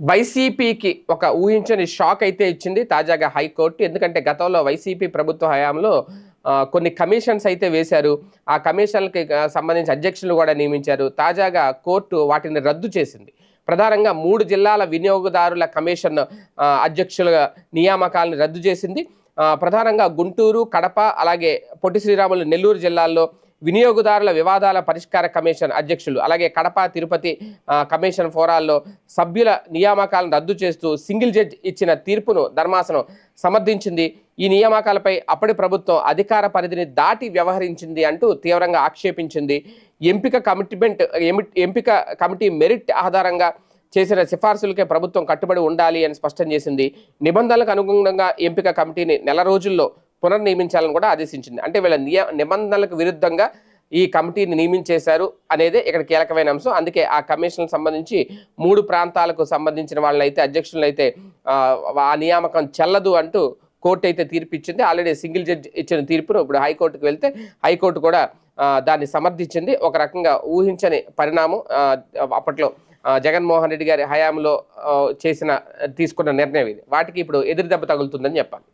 వైసీపీకి ఒక ఊహించని షాక్ అయితే ఇచ్చింది తాజాగా హైకోర్టు. ఎందుకంటే గతంలో వైసీపీ ప్రభుత్వ హయాంలో కొన్ని కమిషన్స్ అయితే వేశారు. ఆ కమిషన్లకి సంబంధించి అధ్యక్షులు కూడా నియమించారు. తాజాగా కోర్టు వాటిని రద్దు చేసింది. ప్రధానంగా మూడు జిల్లాల వినియోగదారుల కమిషన్ అధ్యక్షుల నియామకాలను రద్దు చేసింది. ప్రధానంగా గుంటూరు కడప అలాగే పొట్టి శ్రీరాములు నెల్లూరు జిల్లాల్లో వినియోగదారుల వివాదాల పరిష్కార కమిషన్ అధ్యక్షులు అలాగే కడప తిరుపతి కమిషన్ ఫోరాల్లో సభ్యుల నియామకాలను రద్దు చేస్తూ సింగిల్ జడ్జ్ ఇచ్చిన తీర్పును ధర్మాసనం సమర్థించింది. ఈ నియామకాలపై అప్పటి ప్రభుత్వం అధికార పరిధిని దాటి వ్యవహరించింది అంటూ తీవ్రంగా ఆక్షేపించింది. ఎంపిక కమిట్మెంట్ ఎంపిక కమిటీ మెరిట్ ఆధారంగా చేసిన సిఫార్సులకే ప్రభుత్వం కట్టుబడి ఉండాలి అని స్పష్టం చేసింది. నిబంధనలకు అనుగుణంగా ఎంపిక కమిటీని నెల రోజుల్లో పునర్నియమించాలని కూడా ఆదేశించింది. అంటే వీళ్ళ నియ నిబంధనలకు విరుద్ధంగా ఈ కమిటీని నియమించేశారు అనేది ఇక్కడ కీలకమైన అంశం. అందుకే ఆ కమిషన్ సంబంధించి మూడు ప్రాంతాలకు సంబంధించిన వాళ్ళనైతే అధ్యక్షులను అయితే ఆ, నియామకం చెల్లదు అంటూ కోర్టు అయితే తీర్పు ఇచ్చింది ఆల్రెడీ సింగిల్ జడ్జి ఇచ్చిన తీర్పును ఇప్పుడు హైకోర్టుకు వెళ్తే హైకోర్టు కూడా దాన్ని సమర్థించింది. ఒక రకంగా ఊహించని పరిణామం అప్పట్లో జగన్మోహన్ రెడ్డి గారి హయాంలో చేసిన తీసుకున్న నిర్ణయం ఇది. వాటికి ఇప్పుడు ఎదురు దెబ్బ తగులుతుందని చెప్పాలి.